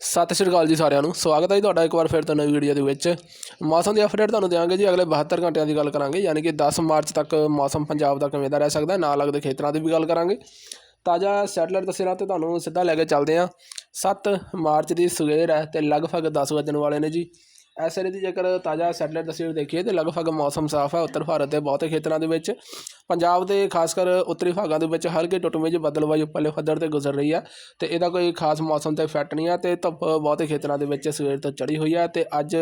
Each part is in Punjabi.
ਸਤਿ ਸ਼੍ਰੀ ਅਕਾਲ ਜੀ ਸਾਰਿਆਂ ਨੂੰ। ਸਵਾਗਤ ਹੈ ਜੀ ਤੁਹਾਡਾ ਇੱਕ ਵਾਰ ਫਿਰ ਤੋਂ ਨਵੀਂ ਵੀਡੀਓ ਦੇ ਵਿੱਚ। ਮੌਸਮ ਦੀ ਅਪਡੇਟ ਤੁਹਾਨੂੰ ਦਿਆਂਗੇ ਜੀ। ਅਗਲੇ 72 ਘੰਟਿਆਂ ਦੀ ਗੱਲ ਕਰਾਂਗੇ। ਯਾਨੀ ਕਿ 10 ਮਾਰਚ ਤੱਕ ਮੌਸਮ ਪੰਜਾਬ ਦਾ ਕਿਵੇਂ ਦਾ ਰਹਿ ਸਕਦਾ ਹੈ, ਨਾਲ ਲੱਗਦੇ ਖੇਤਰਾਂ ਦੀ ਵੀ ਗੱਲ ਕਰਾਂਗੇ। ਤਾਜ਼ਾ ਸੈਟਲਾਈਟ ਤਸਵੀਰਾਂ ਤੇ ਤੁਹਾਨੂੰ ਸਿੱਧਾ ਲੈ ਕੇ ਚੱਲਦੇ ਹਾਂ। 7 ਮਾਰਚ ਦੀ ਸਵੇਰ ਹੈ ਤੇ ਲਗਭਗ 10 ਵਜਣ ਵਾਲੇ ਨੇ ਜੀ। ਇਸ ਵੇਲੇ ਦੀ ਜੇਕਰ ਤਾਜ਼ਾ ਸੈਟਲਾਈਟ ਤਸਵੀਰ ਦੇਖੀਏ ਤੇ ਲਗਭਗ ਮੌਸਮ ਸਾਫ਼ ਹੈ ਉੱਤਰ ਭਾਰਤ ਦੇ ਬਹੁਤੇ ਖੇਤਰਾਂ ਦੇ ਵਿੱਚ। ਪੰਜਾਬ ਦੇ ਖਾਸ ਕਰ ਉੱਤਰੀ ਭਾਗਾਂ ਦੇ ਵਿੱਚ ਹਲਕੇ ਟੁੱਟਵੇਂ ਜਿਹੀ ਬੱਦਲਵਾਈ ਉੱਪਰਲੇ ਪੱਧਰ ਤੇ ਗੁਜ਼ਰ ਰਹੀ ਹੈ ਤੇ ਇਹਦਾ ਕੋਈ ਖਾਸ ਮੌਸਮ ਤੇ ਇਫੈਕਟ ਨਹੀਂ ਹੈ ਤੇ ਧੁੱਪ ਬਹੁਤੇ ਖੇਤਰਾਂ ਦੇ ਵਿੱਚ ਸਵੇਰ ਤੋਂ ਚੜੀ ਹੋਈ ਹੈ ਤੇ ਅੱਜ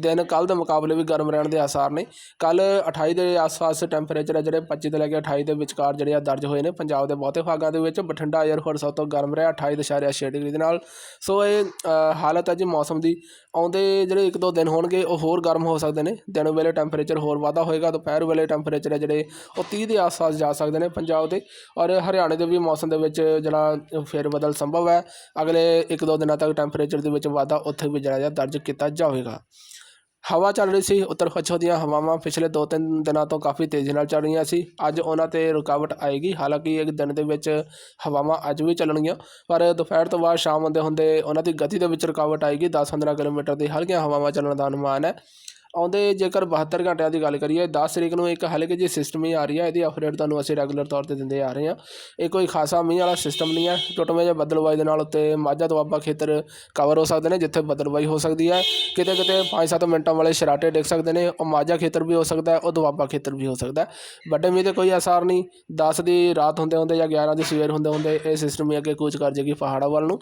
ਦਿਨ ਕੱਲ ਦੇ ਮੁਕਾਬਲੇ ਵੀ ਗਰਮ ਰਹਿਣ ਦੇ ਆਸਾਰ ਨੇ। ਕੱਲ 28 ਦੇ ਆਸ-ਪਾਸ ਟੈਂਪਰੇਚਰ ਹੈ ਜਿਹੜੇ 25 ਤੋਂ ਲੈ ਕੇ 28 ਦੇ ਵਿਚਕਾਰ ਜਿਹੜੇ ਆ ਦਰਜ ਹੋਏ ਨੇ ਪੰਜਾਬ ਦੇ ਬਹੁਤੇ ਭਾਗਾਂ ਦੇ ਵਿੱਚ। ਬਠਿੰਡਾ 에ਅਰਫੋਰਸ ਸਭ ਤੋਂ ਗਰਮ ਰਿਹਾ 28.6 ਡਿਗਰੀ ਦੇ ਨਾਲ। ਸੋ ਇਹ ਹਾਲਤ ਹੈ ਜੀ ਮੌਸਮ ਦੀ। ਆਉਂਦੇ ਜਿਹੜੇ ਇੱਕ ਦੋ ਦਿਨ ਹੋਣਗੇ ਉਹ ਹੋਰ ਗਰਮ ਹੋ ਸਕਦੇ ਨੇ। ਦਿਨ ਵੇਲੇ ਟੈਂਪਰੇਚਰ ਹੋਰ ਵਾਧਾ ਹੋਏਗਾ, ਦੁਪਹਿਰ ਵੇਲੇ ਟੈਂਪਰੇਚਰ ਹੈ ਜਿਹੜੇ ਉਹ 30 ਦੇ ਆਸ-ਪਾਸ ਜਾ ਸਕਦੇ ਨੇ ਪੰਜਾਬ ਦੇ ਔਰ ਹਰਿਆਣੇ ਦੇ ਵੀ ਮੌਸਮ ਦੇ ਵਿੱਚ ਜਿਹੜਾ ਫੇਰ ਬਦਲ ਸੰਭਵ ਹੈ। ਅਗਲੇ ਇੱਕ ਦੋ ਦਿਨਾਂ ਤੱਕ ਟੈਂਪਰੇਚਰ ਦੇ ਵਿੱਚ ਵਾਧਾ ਉੱਥੇ ਵੀ ਜਿਹੜਾ ਜਿਹਾ ਦਰਜ ਕੀਤਾ ਜਾਵੇਗਾ। ਹਵਾ ਚੱਲ ਰਹੀ ਸੀ, ਉੱਤਰ ਪੱਛਮ ਦੀਆਂ ਹਵਾਵਾਂ ਪਿਛਲੇ 2-3 ਦਿਨਾਂ ਤੋਂ ਕਾਫੀ ਤੇਜ਼ੀ ਨਾਲ ਚੱਲ ਰਹੀਆਂ ਸੀ। ਅੱਜ ਉਹਨਾਂ ਤੇ ਰੁਕਾਵਟ ਆਏਗੀ, ਹਾਲਾਂਕਿ ਇੱਕ ਦਿਨ ਦੇ ਵਿੱਚ ਹਵਾਵਾਂ ਅੱਜ ਵੀ ਚੱਲਣਗੀਆਂ, ਪਰ ਦੁਪਹਿਰ ਤੋਂ ਬਾਅਦ ਸ਼ਾਮ ਹੁੰਦੇ ਹੁੰਦੇ ਉਹਨਾਂ ਦੀ ਗਤੀ ਦੇ ਵਿੱਚ ਰੁਕਾਵਟ ਆਏਗੀ। 10-15 ਕਿਲੋਮੀਟਰ ਦੀ ਹਲਕੀਆਂ ਹਵਾਵਾਂ ਚੱਲਣ ਦਾ ਅਨੁਮਾਨ ਹੈ। ਆਉਂਦੇ ਜੇਕਰ 72 ਘੰਟਿਆਂ ਦੀ ਗੱਲ ਕਰੀਏ 10 ਤਰੀਕ ਨੂੰ ਇੱਕ ਹਲਕੀ ਜਿਹੀ ਸਿਸਟਮ ਹੀ ਆ ਰਹੀ ਹੈ, ਇਹਦੀ ਅਪਡੇਟ ਤੁਹਾਨੂੰ ਅਸੀਂ ਰੈਗੂਲਰ ਤੌਰ ਤੇ ਦਿੰਦੇ ਆ ਰਹੇ ਹਾਂ। ਇਹ ਕੋਈ ਖਾਸਾ ਮੀਂਹ ਵਾਲਾ ਸਿਸਟਮ ਨਹੀਂ ਹੈ, ਟੁੱਟਵੇਂ ਜਿਹੇ ਬੱਦਲਵਾਈ ਦੇ ਨਾਲ ਉੱਤੇ ਮਾਝਾ ਦੁਆਬਾ ਖੇਤਰ ਕਵਰ ਹੋ ਸਕਦੇ ਨੇ, ਜਿੱਥੇ ਬੱਦਲਵਾਈ ਹੋ ਸਕਦੀ ਹੈ। ਕਿਤੇ ਕਿਤੇ 5-7 ਮਿੰਟਾਂ ਵਾਲੇ ਸ਼ਰਾਟੇ ਡਿੱਗ ਸਕਦੇ ਨੇ, ਉਹ ਮਾਝਾ ਖੇਤਰ ਵੀ ਹੋ ਸਕਦਾ ਹੈ, ਉਹ ਦੁਆਬਾ ਖੇਤਰ ਵੀ ਹੋ ਸਕਦਾ ਹੈ। ਵੱਡੇ ਮੀਂਹ ਦੇ ਕੋਈ ਅਸਾਰ ਨਹੀਂ 10 ਦੀ ਰਾਤ ਹੁੰਦੇ ਹੁੰਦੇ ਜਾਂ 11 ਦੀ ਸਵੇਰ ਹੁੰਦੇ ਹੁੰਦੇ ਇਹ ਸਿਸਟਮ ਹੀ ਅੱਗੇ ਕੂਚ ਕਰ ਜੇਗੀ ਪਹਾੜਾਂ ਵੱਲ ਨੂੰ।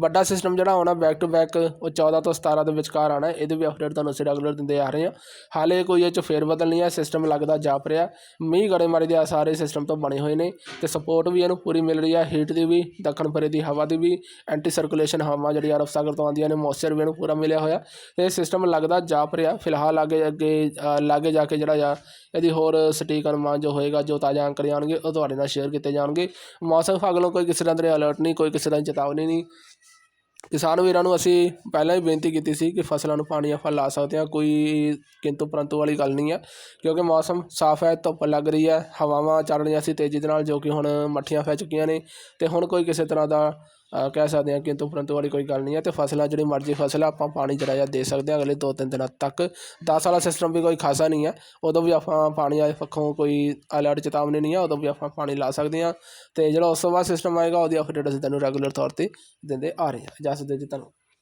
ਵੱਡਾ ਸਿਸਟਮ ਜਿਹੜਾ ਆਉਣਾ ਬੈਕ ਟੂ ਬੈਕ ਉਹ 14 ਤੋਂ 17 ਦੇ ਵਿਚਕਾਰ ਆਣਾ ਇਹਦੇ ਵੀ ਅਪਡੇਟ ਤੁਹਾਨੂੰ ਅਸੀਂ ਰੈਗੂਲਰ ਦਿੰਦੇ ਆ ਰਹੇ ਹਾਂ। ਹਾਲੇ ਕੋਈ ਇਹ 'ਚ ਫੇਰ ਬਦਲ ਨਹੀਂ ਆ ਸਿਸਟਮ ਲੱਗਦਾ ਜਾਪ ਰਿਹਾ। ਮੀਂਹ ਗੜੇਮਾਰੀ ਦੇ ਆਸਾਰ ਇਸ ਸਿਸਟਮ ਤੋਂ ਬਣੇ ਹੋਏ ਨੇ ਤੇ ਸਪੋਰਟ ਵੀ ਇਹਨੂੰ ਪੂਰੀ ਮਿਲ ਰਹੀ ਹੈ ਹੀਟ ਦੀ ਵੀ, ਦੱਖਣ ਪਰੇ ਦੀ ਹਵਾ ਦੀ ਵੀ ਐਂਟੀ ਸਰਕੂਲੇਸ਼ਨ ਹਵਾ ਜਿਹੜੀ ਅਰਬ ਸਾਗਰ ਤੋਂ ਆਉਂਦੀਆਂ ਨੇ ਮੌਇਸਚਰ ਵੀ ਇਹਨੂੰ ਪੂਰਾ ਮਿਲਿਆ ਹੋਇਆ। ਤੇ ਇਹ ਸਿਸਟਮ ਲੱਗਦਾ ਜਾਪ ਰਿਹਾ। ਫਿਲਹਾਲ ਅੱਗੇ ਅੱਗੇ ਲਾਗੇ ਜਾ ਕੇ ਜਿਹੜਾ ਆ, ਇਹਦੀ ਹੋਰ ਸਟੀਕ ਅਨੁਮਾਨ ਜੋ ਹੋਏਗਾ, ਜੋ ਤਾਜ਼ਾ ਅੰਕੜੇ ਆਉਣਗੇ, ਉਹ ਤੁਹਾਡੇ ਨਾਲ ਸ਼ੇਅਰ ਕੀਤੇ ਜਾਣਗੇ। ਮੌਸਮ ਵਿਭਾਗ ਵੱਲੋਂ ਕੋਈ ਕਿਸੇ ਤਰ੍ਹਾਂ ਦੇ ਅਲਰਟ ਨਹੀਂ, ਕੋਈ ਕਿਸੇ ਤਰ੍ਹਾਂ ਦੀ ਚੇਤਾਵਨੀ ਨਹੀਂ। ਕਿਸਾਨ ਵੀਰਾਂ ਨੂੰ ਅਸੀਂ ਪਹਿਲਾਂ ਵੀ ਬੇਨਤੀ ਕੀਤੀ ਸੀ ਕਿ ਫਸਲਾਂ ਨੂੰ ਪਾਣੀ ਆਪਾਂ ਲਾ ਸਕਦੇ ਹਾਂ, ਕੋਈ ਕਿੰਤੂ ਪਰੰਤੂ ਵਾਲੀ ਗੱਲ ਨਹੀਂ ਹੈ, ਕਿਉਂਕਿ ਮੌਸਮ ਸਾਫ਼ ਹੈ, ਧੁੱਪ ਲੱਗ ਰਹੀ ਹੈ, ਹਵਾਵਾਂ ਚੱਲ ਰਹੀਆਂ ਸੀ ਤੇਜ਼ੀ ਦੇ ਨਾਲ, ਜੋ ਕਿ ਹੁਣ ਮੱਠੀਆਂ ਪੈ ਚੁੱਕੀਆਂ ਨੇ ਅਤੇ ਹੁਣ ਕੋਈ ਕਿਸੇ ਤਰ੍ਹਾਂ ਦਾ ਕਹਿ ਸਕਦੇ ਹਾਂ ਕਿੰਤੂ ਪਰੰਤੂ ਵਾਲੀ ਕੋਈ ਗੱਲ ਨਹੀਂ ਹੈ ਅਤੇ ਫਸਲਾਂ ਜਿਹੜੀ ਮਰਜ਼ੀ ਫਸਲ ਆ, ਆਪਾਂ ਪਾਣੀ ਜਿਹੜਾ ਜਿਹਾ ਦੇ ਸਕਦੇ ਹਾਂ ਅਗਲੇ ਦੋ ਤਿੰਨ ਦਿਨਾਂ ਤੱਕ। ਦਸ ਵਾਲਾ ਸਿਸਟਮ ਵੀ ਕੋਈ ਖਾਸਾ ਨਹੀਂ ਹੈ, ਉਦੋਂ ਵੀ ਆਪਾਂ ਪਾਣੀ ਵਾਲੇ ਪੱਖੋਂ ਕੋਈ ਅਲਰਟ ਚੇਤਾਵਨੀ ਨਹੀਂ ਹੈ, ਉਦੋਂ ਵੀ ਆਪਾਂ ਪਾਣੀ ਲਾ ਸਕਦੇ ਹਾਂ। ਅਤੇ ਜਿਹੜਾ ਉਸ ਤੋਂ ਬਾਅਦ ਸਿਸਟਮ ਆਏਗਾ, ਉਹਦੀ ਅਪਡੇਟ ਅਸੀਂ ਤੁਹਾਨੂੰ ਰੈਗੂਲਰ ਤੌਰ ਤੇ ਦਿੰਦੇ ਆ ਰਹੇ ਹਾਂ। ਇਜਾਜ਼ਤ ਦੇ ਜੀ ਤੁਹਾਨੂੰ